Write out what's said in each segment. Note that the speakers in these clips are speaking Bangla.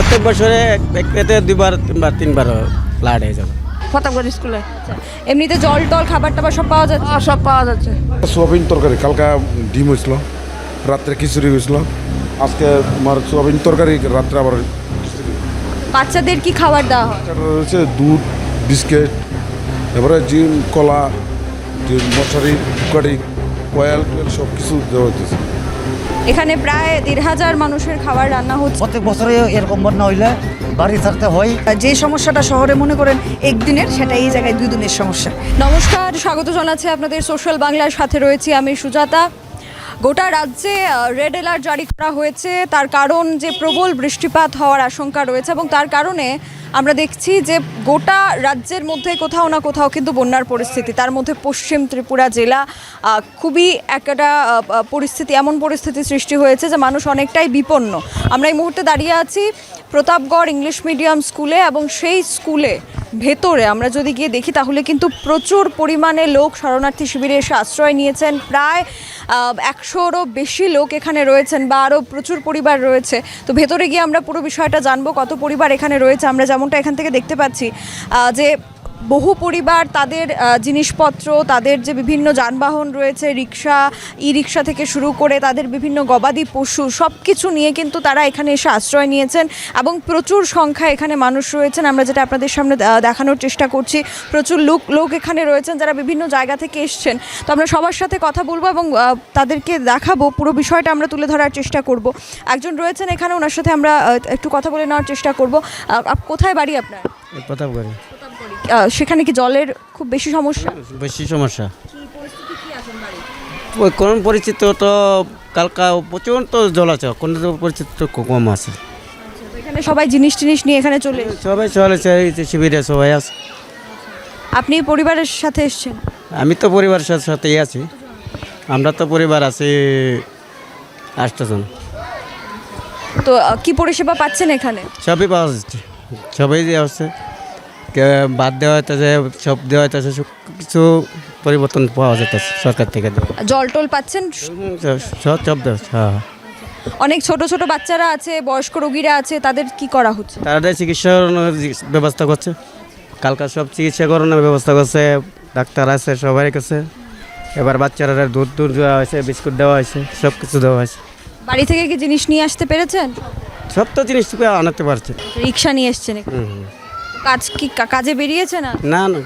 প্রত্যেক বছরে এক- এতে দুবার তিনবার তিনবার ফ্লাড হয়ে যাবে। প্রতাপগড় স্কুলে। এমনিতে জল টল খাবার টাবার সব পাওয়া যাচ্ছে? সব পাওয়া যাচ্ছে। সোয়াবিন তরকারি কালকা ডিম হয়েছিল রাত্রে খিচুড়ি হয়েছিল আজকে আমার সোয়াবিন তরকারি রাত্রে আবার বাচ্চাদের কি খাবার দেওয়া হয়? রয়েছে দুধ বিস্কিট এবারে জিম কলা মশারি কুকারি কয়েল সব কিছু দেওয়া হইতেছে। এখানে প্রায় দেড় হাজার মানুষের খাবার রান্না হচ্ছে। প্রত্যেক বছরে এরকম বন্যা হইলে বাড়ি থাকতে হয়। যে সমস্যাটা শহরে মনে করেন একদিনের সেটা এই জায়গায় দুই দিনের সমস্যা। নমস্কার স্বাগত জানাচ্ছি আপনাদের সোশ্যাল বাংলার সাথে রয়েছি আমি সুজাতা। গোটা রাজ্যে রেড অ্যালার্ট জারি করা হয়েছে। তার কারণ যে প্রবল বৃষ্টিপাত হওয়ার আশঙ্কা রয়েছে এবং তার কারণে আমরা দেখছি যে গোটা রাজ্যের মধ্যে কোথাও না কোথাও কিন্তু বন্যার পরিস্থিতি। তার মধ্যে পশ্চিম ত্রিপুরা জেলা খুবই একটা পরিস্থিতি, এমন পরিস্থিতি সৃষ্টি হয়েছে যে মানুষ অনেকটাই বিপন্ন। আমরা এই মুহূর্তে দাঁড়িয়ে আছি প্রতাপগড় ইংলিশ মিডিয়াম স্কুলে এবং সেই স্কুলে ভেতরে। আমরা যদি গিয়ে দেখি, তাহলে কিন্তু প্রচুর পরিমাণে লোক শরণার্থী শিবিরে এসে আশ্রয় নিয়েছেন। প্রায় একশোরও বেশি লোক এখানে রয়েছেন বা আরও প্রচুর পরিবার রয়েছে। তো ভেতরে গিয়ে আমরা পুরো বিষয়টা জানব, কত পরিবার এখানে রয়েছে। আমরা যেমনটা এখান থেকে দেখতে পাচ্ছি যে বহু পরিবার তাদের জিনিসপত্র, তাদের যে বিভিন্ন যানবাহন রয়েছে, রিক্সা ই রিক্সা থেকে শুরু করে তাদের বিভিন্ন গবাদি পশু সব কিছু নিয়ে কিন্তু তারা এখানে এসে আশ্রয় নিয়েছেন এবং প্রচুর সংখ্যা এখানে মানুষ রয়েছেন। আমরা যেটা আপনাদের সামনে দেখানোর চেষ্টা করছি, প্রচুর লোক লোক এখানে রয়েছেন যারা বিভিন্ন জায়গা থেকে এসছেন। তো আমরা সবার সাথে কথা বলব এবং তাদেরকে দেখাবো, পুরো বিষয়টা আমরা তুলে ধরার চেষ্টা করব। একজন রয়েছেন এখানে, ওনার সাথে আমরা একটু কথা বলে নেওয়ার চেষ্টা করব। কোথায় বাড়ি আপনার? প্রতাপগড়ে। সেখানে কি জলের খুব বেশি সমস্যা? বেশি সমস্যা। ওই কোন পরিচিত তো কালকা প্রচুর তো জল আছে কোন পরিচিত তো কম আছে। এখানে সবাই জিনিস টিনিস নিয়ে এখানে চলে সবাই চলে যে শিবিরে সবাই আছে। আপনি পরিবারের সাথে এসেছেন? আমি তো পরিবারের সাথে সাথেই আছি। আমরা তো পরিবার আছি আটজন তো কি পরিষেবা পাচ্ছেন এখানে? সবই পাওয়া যাচ্ছে সবাই দেওয়া হচ্ছে বাদ দেওয়া হইতেছে সব দেওয়া হইতেছে কিছু পরিবর্তন পাওয়া যেতেছে সরকার থেকে জল টল পাচ্ছেন? সব হ্যাঁ। অনেক ছোট ছোট বাচ্চারা আছে বয়স্ক রোগীরা আছে তাদের কি করা হচ্ছে? তারা চিকিৎসার ব্যবস্থা করছে। কালকার সব চিকিৎসা করানোর ব্যবস্থা করছে ডাক্তার আছে সবাই কাছে এবার বাচ্চারা দুধ দুধ দেওয়া হয়েছে বিস্কুট দেওয়া হয়েছে সব কিছু দেওয়া হয়েছে। বাড়ি থেকে কি জিনিস নিয়ে আসতে পেরেছেন? সব তো জিনিস আনাতে পারছে। রিক্সা নিয়ে এসছেন? হুম। কাজ কি কা- কাজে বেরিয়েছে না? না না।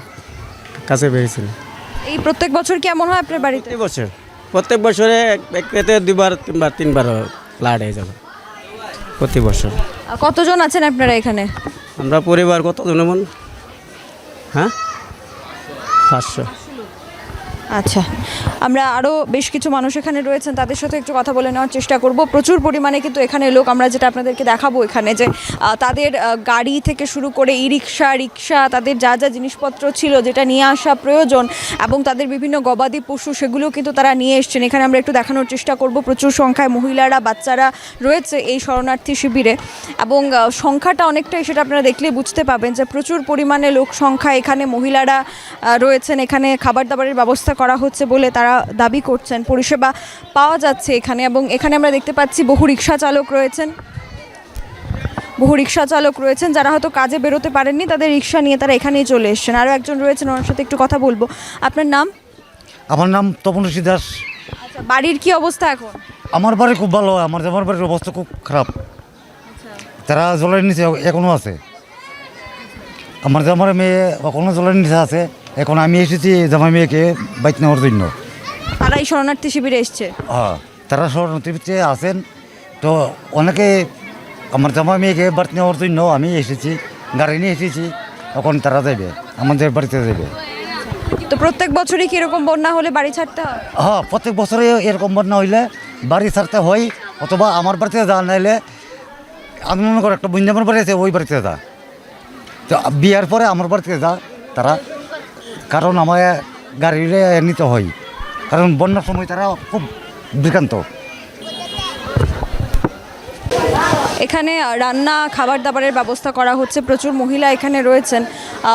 কাছে বেরিয়েছে এই প্রত্যেক বছর কেমন হয় আপনার বাড়িতে? প্রত্যেক বছর। প্রত্যেক বছরে এতে দুবার তিনবার তিনবার ফ্লাড হয়ে যাবে। প্রতি বছর। কতজন আছেন আপনারা এখানে? আমরা পরিবার কতজন জনমন হ্যাঁ? পাঁচশো। আচ্ছা। আমরা আরও বেশ কিছু মানুষ এখানে রয়েছেন, তাদের সাথে একটু কথা বলে নেওয়ার চেষ্টা করব। প্রচুর পরিমাণে কিন্তু এখানে লোক, আমরা যেটা আপনাদেরকে দেখাবো এখানে যে তাদের গাড়ি থেকে শুরু করে ই রিক্সা রিক্সা তাদের যা যা জিনিসপত্র ছিল যেটা নিয়ে আসা প্রয়োজন এবং তাদের বিভিন্ন গবাদি পশু সেগুলো কিন্তু তারা নিয়ে এসছেন। এখানে আমরা একটু দেখানোর চেষ্টা করব। প্রচুর সংখ্যায় মহিলারা, বাচ্চারা রয়েছে এই শরণার্থী শিবিরে এবং সংখ্যাটা অনেকটাই সেটা আপনারা দেখলেই বুঝতে পাবেন যে প্রচুর পরিমাণে লোক সংখ্যা এখানে মহিলারা রয়েছেন। এখানে খাবার দাবারের ব্যবস্থা করা হচ্ছে বলে তারা দাবি করছেন। পরিষেবা পাওয়া যাচ্ছে এখানে এবং এখানে আমরা দেখতে পাচ্ছি বহু রিক্সা চালক রয়েছেন। বহু রিক্সা চালক রয়েছেন যারা হয়তো কাজে বেরোতে পারেননি তাদের রিক্সা নিয়ে তারা এখানেই চলে এসছেন। আরও একজন রয়েছেন ওনার সাথে একটু কথা বলব। আপনার নাম? আমার নাম তপনসী দাস। আচ্ছা বাড়ির কি অবস্থা এখন? আমার বাড়ি খুব ভালো আমার জামার বাড়ির অবস্থা খুব খারাপ। তারা জলের নিচে এখনও আছে। আমার জামার মেয়ে এখনও জলের নিচে আছে। এখন আমি এসেছি জামাই মেয়েকে বাইক নেওয়ার জন্য। তারা এই শরণার্থী শিবিরে এসছে? হ্যাঁ তারা শরণার্থীতে আছেন। তো অনেকে আমার জামাই মেয়েকে বাড়ি নেওয়ার জন্য আমি এসেছি গাড়ি নিয়ে এসেছি এখন তারা যাবে আমাদের বাড়িতে যাবে তো প্রত্যেক বছরই কি এরকম বন্যা হলে বাড়ি ছাড়তে হয়? হ্যাঁ প্রত্যেক বছরে এরকম বন্যা হইলে বাড়ি ছাড়তে হয় অথবা আমার বাড়িতে যা নাইলে আমি মনে করো একটা বন্ধু বাড়ি আছে ওই বাড়িতে যা। তো বিয়ার পরে আমার বাড়িতে যা তারা কারণ আমার গাড়িরে নিতে হয়। কারণ বন্যার সময় তারা খুব বিভ্রান্ত। এখানে রান্না খাবার দাবারের ব্যবস্থা করা হচ্ছে। প্রচুর মহিলা এখানে রয়েছেন।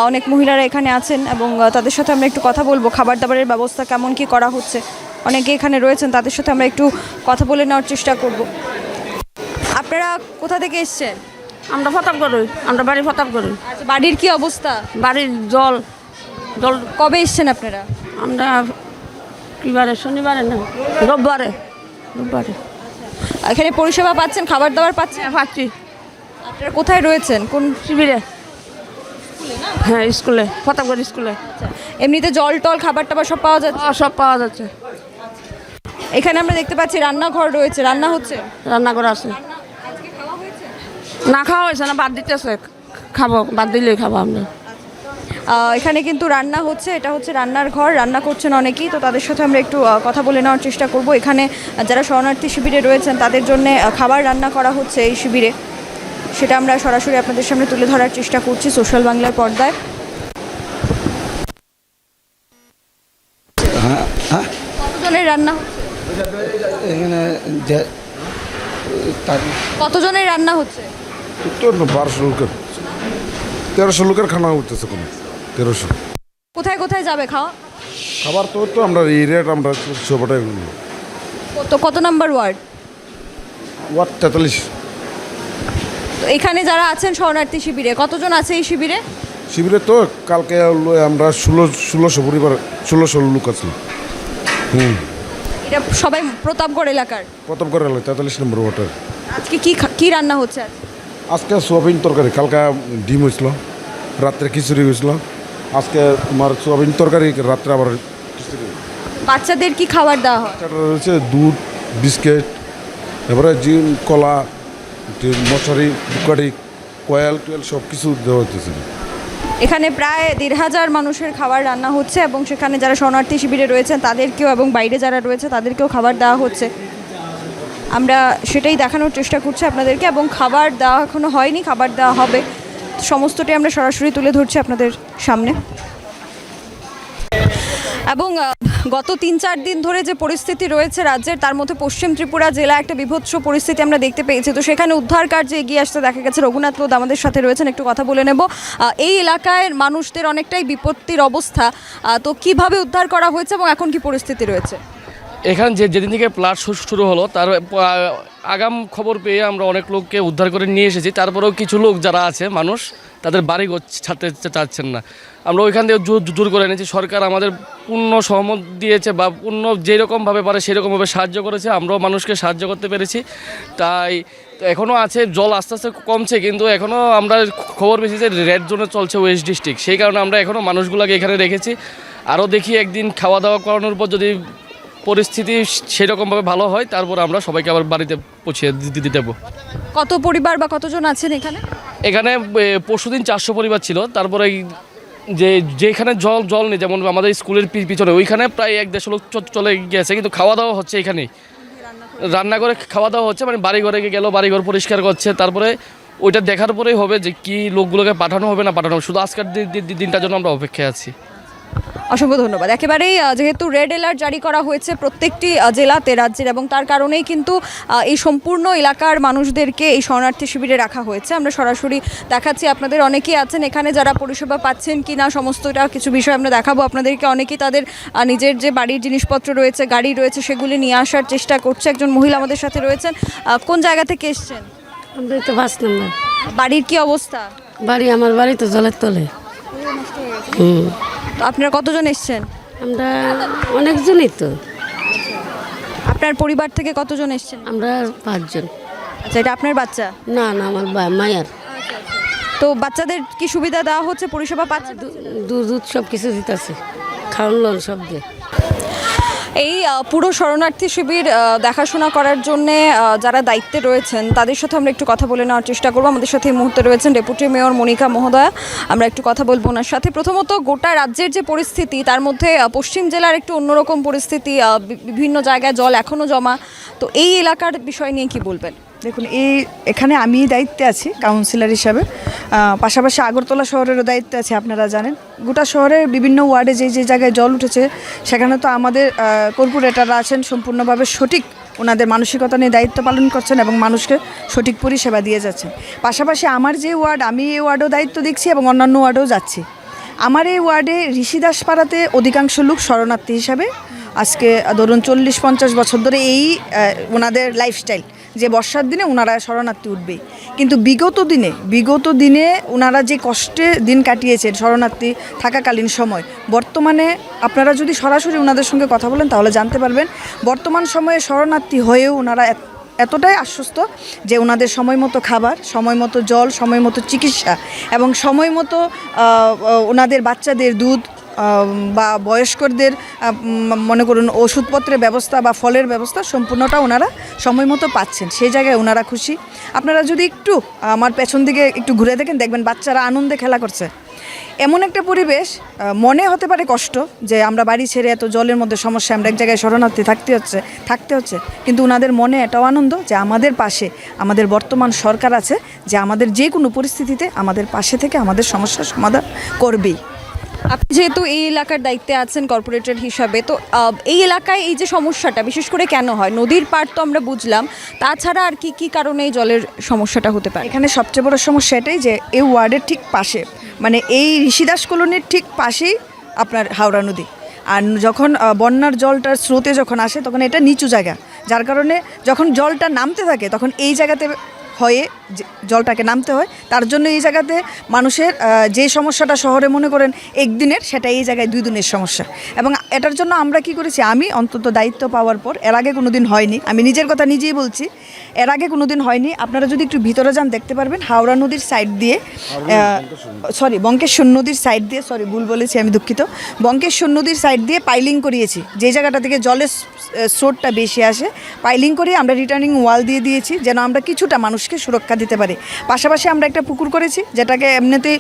অনেক মহিলারা এখানে আছেন এবং তাদের সাথে আমরা একটু কথা বলব। খাবার দাবারের ব্যবস্থা কেমন কি করা হচ্ছে? অনেকে এখানে রয়েছেন তাদের সাথে আমরা একটু কথা বলে নেওয়ার চেষ্টা করব। আপনারা কোথা থেকে এসছেন? আমরা ফতাব করি আমরা বাড়ি ফতাব করি আচ্ছা বাড়ির কি অবস্থা? বাড়ির জল জল কবে এসছেন আপনারা? আমরা কিবারে শনিবারে না রোববারে রোববারে। এখানে পরিষেবা পাচ্ছেন খাবার দাবার পাচ্ছেন? হ্যাঁ পাচ্ছি। আপনারা কোথায় রয়েছেন? কোন শিবিরে? হ্যাঁ স্কুলে ফতাবগড় স্কুলে। এমনিতে জল টল খাবার টাবার সব পাওয়া যাচ্ছে? হ্যাঁ, সব পাওয়া যাচ্ছে। এখানে আমরা দেখতে পাচ্ছি রান্নাঘর রয়েছে রান্না হচ্ছে? রান্নাঘর আছে। না খাওয়া হয়েছে না বাদ দিতেছে। খাব বাদ দিলেই খাব আমরা। এখানে কিন্তু রান্না হচ্ছে এটা হচ্ছে রান্নার ঘর রান্না করছেন অনেকেই তো তাদের সাথে আমরা একটু কথা বলে নেওয়ার চেষ্টা করব। এখানে যারা শরণার্থী শিবিরে রয়েছেন তাদের জন্য খাবার রান্না করা হচ্ছে এই শিবিরে। সেটা আমরা সরাসরি আপনাদের সামনে তুলে ধরার চেষ্টা করছি সোশ্যাল বাংলার পর্দায়। কতজনের রান্না হচ্ছে? কতজনের রান্না হচ্ছে? বারোশো লোকের তেরোশো লোকের খানা উঠতেছে কোনো। তেরোশো। কোথায় কোথায় যাবে খাওয়া? খাবার তো তো আমরা এই রেট আমরা সবটাই কত কত নাম্বার ওয়ার্ড? ওয়াট তেতাল্লিশ। তো এখানে যারা আছেন শরণার্থী শিবিরে কতজন আছে এই শিবিরে? শিবিরে তো কালকে আমরা ষোলো ষোলোশো পরিবার ষোলোশো লোক আছে। হুম। এটা সবাই প্রতাপগড় এলাকার? করে হলো তেতাল্লিশ নম্বর ওয়াটার আজকে কি কি রান্না হচ্ছে আজকে? আজকে সোয়াবিন তরকারি কালকে ডিম হয়েছিল রাত্রে খিচুড়ি হয়েছিল। আজকে তোমার সোয়াবিন তরকারি রাত্রে আবার বাচ্চাদের কি খাবার দেওয়া হয়? রয়েছে দুধ বিস্কিট এবারে জিম কলা মশারি বুকারি কয়েল টয়েল সব কিছু দেওয়া হতেছে এখানে প্রায় দেড় হাজার মানুষের খাবার রান্না হচ্ছে এবং সেখানে যারা শরণার্থী শিবিরে রয়েছেন তাদেরকেও এবং বাইরে যারা রয়েছে তাদেরকেও খাবার দেওয়া হচ্ছে। আমরা সেটাই দেখানোর চেষ্টা করছি আপনাদেরকে এবং খাবার দেওয়া এখনও হয়নি খাবার দেওয়া হবে। সমস্তটাই আমরা সরাসরি তুলে ধরছি আপনাদের সামনে। এবং গত তিন চার দিন ধরে যে পরিস্থিতি রয়েছে রাজ্যের, তার মধ্যে পশ্চিম ত্রিপুরা জেলা একটা বিভৎস পরিস্থিতি আমরা দেখতে পেয়েছি। তো সেখানে উদ্ধার কার্যে এগিয়ে আসতে দেখা গেছে। রঘুনাথ লোদ আমাদের সাথে রয়েছেন, একটু কথা বলে নেব। এই এলাকায় মানুষদের অনেকটাই বিপত্তির অবস্থা। তো কীভাবে উদ্ধার করা হয়েছে এবং এখন কি পরিস্থিতি রয়েছে? এখান যে যেদিন থেকে প্লাট শুরু হলো, তার আগাম খবর পেয়ে আমরা অনেক লোককে উদ্ধার করে নিয়ে এসেছি। তারপরেও কিছু লোক যারা আছে, মানুষ, তাদের বাড়ি ছাড়তে চাচ্ছেন না। আমরা ওইখান থেকে জোর করে এনেছি। সরকার আমাদের পূর্ণ সহমত দিয়েছে বা পূর্ণ যেরকমভাবে পারে সেরকমভাবে সাহায্য করেছে। আমরাও মানুষকে সাহায্য করতে পেরেছি। তাই এখনও আছে, জল আস্তে আস্তে কমছে, কিন্তু এখনও আমরা খবর পেয়েছি যে রেড জোনে চলছে ওয়েস্ট ডিস্ট্রিক্ট সেই কারণে আমরা এখনও মানুষগুলোকে এখানে রেখেছি। আরও দেখি একদিন খাওয়া দাওয়া করানোর পর যদি পরিস্থিতি সেরকমভাবে ভালো হয় তারপর আমরা সবাইকে আবার বাড়িতে পৌঁছে দিতে দেবো কত পরিবার বা কতজন আছেন এখানে? এখানে পরশুদিন চারশো পরিবার ছিল তারপরে যে যেখানে জল জল নেই যেমন আমাদের স্কুলের পিছনে ওইখানে প্রায় এক দেড়শো লোক চলে গেছে কিন্তু খাওয়া দাওয়া হচ্ছে এখানেই। রান্না করে খাওয়া দাওয়া হচ্ছে মানে বাড়ি ঘরে গেল বাড়ি ঘর পরিষ্কার করছে তারপরে ওইটা দেখার পরেই হবে যে কি লোকগুলোকে পাঠানো হবে না পাঠানো হবে। শুধু আজকের দিনটার জন্য আমরা অপেক্ষায় আছি। অসংখ্য ধন্যবাদ। একেবারেই যেহেতু রেড অ্যালার্ট জারি করা হয়েছে প্রত্যেকটি জেলাতে রাজ্যের এবং তার কারণেই কিন্তু এই সম্পূর্ণ এলাকার মানুষদেরকে এই শরণার্থী শিবিরে রাখা হয়েছে। আমরা সরাসরি দেখাচ্ছি আপনাদের অনেকেই আছেন এখানে যারা পরিষেবা পাচ্ছেন কি না সমস্তটা কিছু বিষয় আমরা দেখাবো। আপনাদেরকে অনেকেই তাদের নিজের যে বাড়ির জিনিসপত্র রয়েছে গাড়ি রয়েছে সেগুলি নিয়ে আসার চেষ্টা করছে। একজন মহিলা আমাদের সাথে রয়েছেন। কোন জায়গা থেকে এসছেন? আমরা তো পাঁচ নম্বর। বাড়ির কি অবস্থা? বাড়ি আমার বাড়ি তো জলের তলে। হুম। তো আপনারা কতজন এসছেন? আমরা অনেকজনই তো। আপনার পরিবার থেকে কতজন এসছেন? আমরা পাঁচজন। আচ্ছা এটা আপনার বাচ্চা? না না আমার মায়ের মায়ার। তো বাচ্চাদের কি সুবিধা দেওয়া হচ্ছে পরিষেবা পাচ্ছে? দুধ দুধ সব কিছু দিতেছে। খাওয়ান লোন সব দিয়ে। এই পুরো শরণার্থী শিবির দেখাশোনা করার জন্যে যারা দায়িত্বে রয়েছেন, তাদের সাথে আমরা একটু কথা বলে নেওয়ার চেষ্টা করব। আমাদের সাথে এই মুহূর্তে রয়েছেন ডেপুটি মেয়র মনিকা মহোদয়া। আমরা একটু কথা বলব ওনার সাথে। প্রথমত গোটা রাজ্যের যে পরিস্থিতি, তার মধ্যে পশ্চিম জেলার একটু অন্যরকম পরিস্থিতি বিভিন্ন জায়গায় জল এখনও জমা। তো এই এলাকার বিষয় নিয়ে কি বলবেন? দেখুন, এই এখানে আমি দায়িত্বে আছি কাউন্সিলর হিসাবে। পাশাপাশি আগরতলা শহরেরও দায়িত্বে আছে, আপনারা জানেন। গোটা শহরের বিভিন্ন ওয়ার্ডে যে যে জায়গায় জল উঠেছে, সেখানে তো আমাদের কর্পোরেটাররা আছেন, সম্পূর্ণভাবে সঠিক। ওনাদের মানসিকতা নিয়ে দায়িত্ব পালন করছেন এবং মানুষকে সঠিক পরিষেবা দিয়ে যাচ্ছেন। পাশাপাশি আমার যে ওয়ার্ড, আমি এই ওয়ার্ডেও দায়িত্ব দেখছি এবং অন্যান্য ওয়ার্ডেও যাচ্ছি। আমার এই ওয়ার্ডে ঋষিদাস পাড়াতে অধিকাংশ লোক শরণার্থী হিসাবে। আজকে, ধরুন, চল্লিশ পঞ্চাশ বছর ধরে এই ওনাদের লাইফস্টাইল যে বর্ষার দিনে ওনারা শরণার্থী উঠবেই। কিন্তু বিগত দিনে বিগত দিনে ওনারা যে কষ্টে দিন কাটিয়েছেন শরণার্থী থাকাকালীন সময়, বর্তমানে আপনারা যদি সরাসরি ওনাদের সঙ্গে কথা বলেন তাহলে জানতে পারবেন, বর্তমান সময়ে শরণার্থী হয়েও ওনারা এতটাই আশ্বস্ত যে ওনাদের সময় মতো খাবার, সময় মতো জল, সময় মতো চিকিৎসা এবং সময় মতো ওনাদের বাচ্চাদের দুধ বা বয়স্কদের মনে করুন ওষুধপত্রের ব্যবস্থা বা ফলের ব্যবস্থা সম্পূর্ণটা ওনারা সময় মতো পাচ্ছেন। সেই জায়গায় ওনারা খুশি। আপনারা যদি একটু আমার পেছন দিকে একটু ঘুরে দেখেন, দেখবেন বাচ্চারা আনন্দে খেলা করছে। এমন একটা পরিবেশ মনে হতে পারে কষ্ট যে আমরা বাড়ি ছেড়ে এত জলের মধ্যে সমস্যা আমরা এক জায়গায় শরণার্থী থাকতে হচ্ছে থাকতে হচ্ছে। কিন্তু ওনাদের মনে এটাও আনন্দ যে আমাদের পাশে, আমাদের বর্তমান সরকার আছে যে আমাদের যে কোনো পরিস্থিতিতে আমাদের পাশে থেকে আমাদের সমস্যার সমাধান করবেই। আপনি যেহেতু এই এলাকার দায়িত্বে আছেন কর্পোরেটর হিসাবে, তো এই এলাকায় এই যে সমস্যাটা, বিশেষ করে কেন হয়? নদীর পাড় তো আমরা বুঝলাম, তাছাড়া আর কি কি কারণে এই জলের সমস্যাটা হতে পারে? এখানে সবচেয়ে বড় সমস্যা এটাই যে, এই ওয়ার্ডের ঠিক পাশে মানে এই ঋষিদাস কলোনির ঠিক পাশেই আপনার হাওড়া নদী। আর যখন বন্যার জলটার স্রোতে যখন আসে, তখন এটা নিচু জায়গা। যার কারণে যখন জলটা নামতে থাকে, তখন এই জায়গাতে হয়ে জলটাকে নামতে হয় তার জন্য এই জায়গাতে মানুষের যে সমস্যাটা শহরে মনে করেন একদিনের সেটা এই জায়গায় দুই দিনের সমস্যা। এবং এটার জন্য আমরা কি করেছি আমি অন্তত দায়িত্ব পাওয়ার পর এর আগে কোনো দিন হয়নি আমি নিজের কথা নিজেই বলছি এর আগে কোনো দিন হয়নি আপনারা যদি একটু ভিতরে যান দেখতে পারবেন হাওড়া নদীর সাইড দিয়ে সরি বঙ্কেশ্বর নদীর সাইড দিয়ে সরি ভুল বলেছি আমি দুঃখিত। বঙ্কেশ্বর নদীর সাইড দিয়ে পাইলিং করিয়েছি যে জায়গাটা থেকে জলের স্রোতটা বেশি আসে পাইলিং করে আমরা রিটার্নিং ওয়াল দিয়ে দিয়েছি যেন আমরা কিছুটা মানুষকে সুরক্ষা দিতে পারি। পাশাপাশি আমরা একটা পুকুর করেছি, যেটাকে এমনিতেই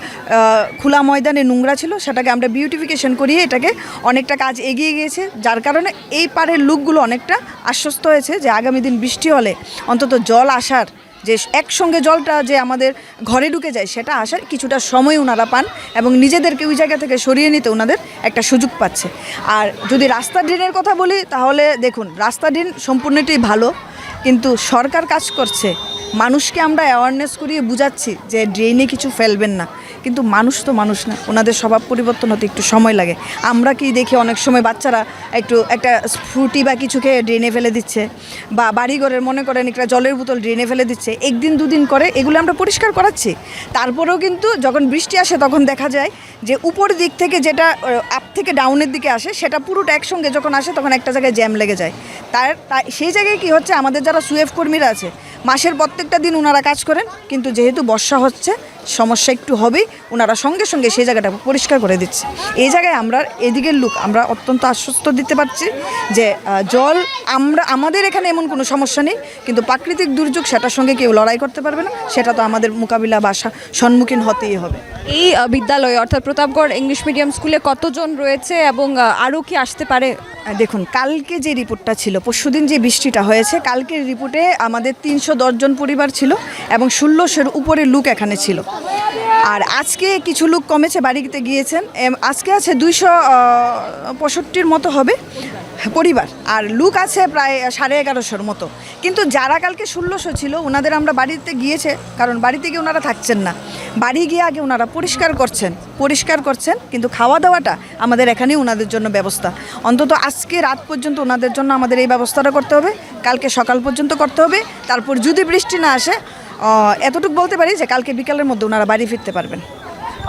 খোলা ময়দানে নোংরা ছিল, সেটাকে আমরা বিউটিফিকেশন করিয়ে এটাকে অনেকটা কাজ এগিয়ে গিয়েছে, যার কারণে এই পাড়ের লোকগুলো অনেকটা আশ্বস্ত হয়েছে যে আগামী দিন বৃষ্টি হলে অন্তত জল আসার যে একসঙ্গে জলটা যে আমাদের ঘরে ঢুকে যায়, সেটা আসার কিছুটা সময় ওনারা পান এবং নিজেদেরকে ওই জায়গা থেকে সরিয়ে নিতে ওনাদের একটা সুযোগ পাচ্ছে। আর যদি রাস্তা ড্রেনের কথা বলি, তাহলে দেখুন রাস্তা ড্রেন সম্পূর্ণটাই ভালো কিন্তু সরকার কাজ করছে। মানুষকে আমরা অ্যাওয়ারনেস করিয়ে বুঝাচ্ছি যে ড্রেনে কিছু ফেলবেন না। কিন্তু মানুষ তো মানুষ না, ওনাদের স্বভাব পরিবর্তন হতে একটু সময় লাগে। আমরা কি দেখি অনেক সময় বাচ্চারা একটু একটা ফ্রুটি বা কিছু খেয়ে ড্রেনে ফেলে দিচ্ছে, বা বাড়িঘরের মনে করেন একটা জলের বোতল ড্রেনে ফেলে দিচ্ছে, একদিন দুদিন করে এগুলো আমরা পরিষ্কার করাচ্ছি। তারপরেও কিন্তু যখন বৃষ্টি আসে তখন দেখা যায় যে উপর দিক থেকে যেটা আপ থেকে ডাউনের দিকে আসে সেটা পুরোটা একসঙ্গে যখন আসে তখন একটা জায়গায় জ্যাম লেগে যায়। তার সেই জায়গায় কি হচ্ছে আমাদের যারা সুয়েফ কর্মীরা আছে মাসের প্রত্যেকটা দিন ওনারা কাজ করেন কিন্তু যেহেতু বর্ষা হচ্ছে সমস্যা একটু হবেই ওনারা সঙ্গে সঙ্গে সেই জায়গাটা পরিষ্কার করে দিচ্ছে। এই জায়গায় আমরা এদিকের লোক আমরা অত্যন্ত আশ্বস্ত দিতে পারছি যে জল আমরা আমাদের এখানে এমন কোনো সমস্যা নেই কিন্তু প্রাকৃতিক দুর্যোগ সেটার সঙ্গে কেউ লড়াই করতে পারবে না সেটা তো আমাদের মোকাবিলা বা সা- সম্মুখীন হতেই হবে। এই বিদ্যালয়ে অর্থাৎ প্রতাপগড় ইংলিশ মিডিয়াম স্কুলে কতজন রয়েছে এবং আরও কি আসতে পারে? দেখুন কালকে যে রিপোর্টটা ছিল পরশুদিন যে বৃষ্টিটা হয়েছে কালকের রিপোর্টে আমাদের তিনশো জন পরিবার ছিল এবং ষোলোশোর উপরে লোক এখানে ছিল। আর আজকে কিছু লোক কমেছে, বাড়িতে গিয়েছেন। আজকে আছে দুইশো পঁয়ষট্টির মতো হবে পরিবার। আর লুক আছে প্রায় সাড়ে এগারোশোর মতো। কিন্তু যারা কালকে ষোলোশো ছিল ওনাদের আমরা বাড়িতে গিয়েছে, কারণ বাড়িতে গিয়ে ওনারা থাকছেন না। বাড়ি গিয়ে আগে ওনারা পরিষ্কার করছেন পরিষ্কার করছেন, কিন্তু খাওয়া দাওয়াটা আমাদের এখানেই ওনাদের জন্য ব্যবস্থা। অন্তত আজকে রাত পর্যন্ত ওনাদের জন্য আমাদের এই ব্যবস্থাটা করতে হবে, কালকে সকাল পর্যন্ত করতে হবে, তারপর যদি বৃষ্টি না আসে এতটুকু বলতে পারি যে কালকে বিকালের মধ্যে ওনারা বাড়ি ফিরতে পারবেন।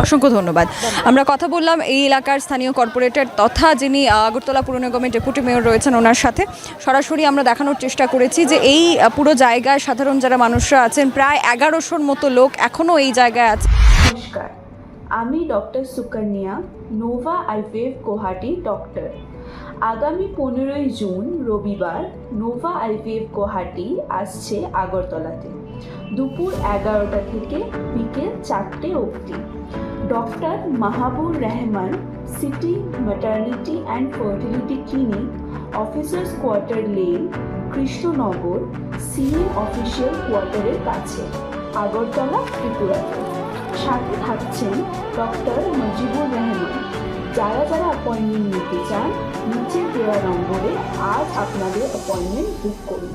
অসংখ্য ধন্যবাদ। আমরা কথা বললাম এই এলাকার স্থানীয় কর্পোরেটর তথা যিনি আগরতলা পুর নিগমের ডেপুটি মেয়র রয়েছেন ওনার সাথে। সরাসরি আমরা দেখানোর চেষ্টা করেছি যে এই পুরো জায়গায় সাধারণ যারা মানুষরা আছেন প্রায় এগারোশোর মতো লোক এখনও এই জায়গায় আছে। নমস্কার। আমি doctor Sukanya Nova IVF Guwahati doctor. আগামী পনেরোই জুন রবিবার নোভা আইভিএফ গুয়াহাটি আসছে আগরতলাতে। দুপুর এগারোটা থেকে বিকেল চারটে অবধি। Doctor Mahabur Rahman, city maternity and fertility clinic, officers quarter lane, Krishnanagar CM official কোয়ার্টারের কাছে, আগরতলা ত্রিপুরাতে সাথে থাকছেন ডক্টর মজিবুর রহমান। যারা যারা অ্যাপয়েন্টমেন্ট নিতে চান নিচে দেওয়া নম্বরে আজ আপনাদের অ্যাপয়েন্টমেন্ট বুক করুন।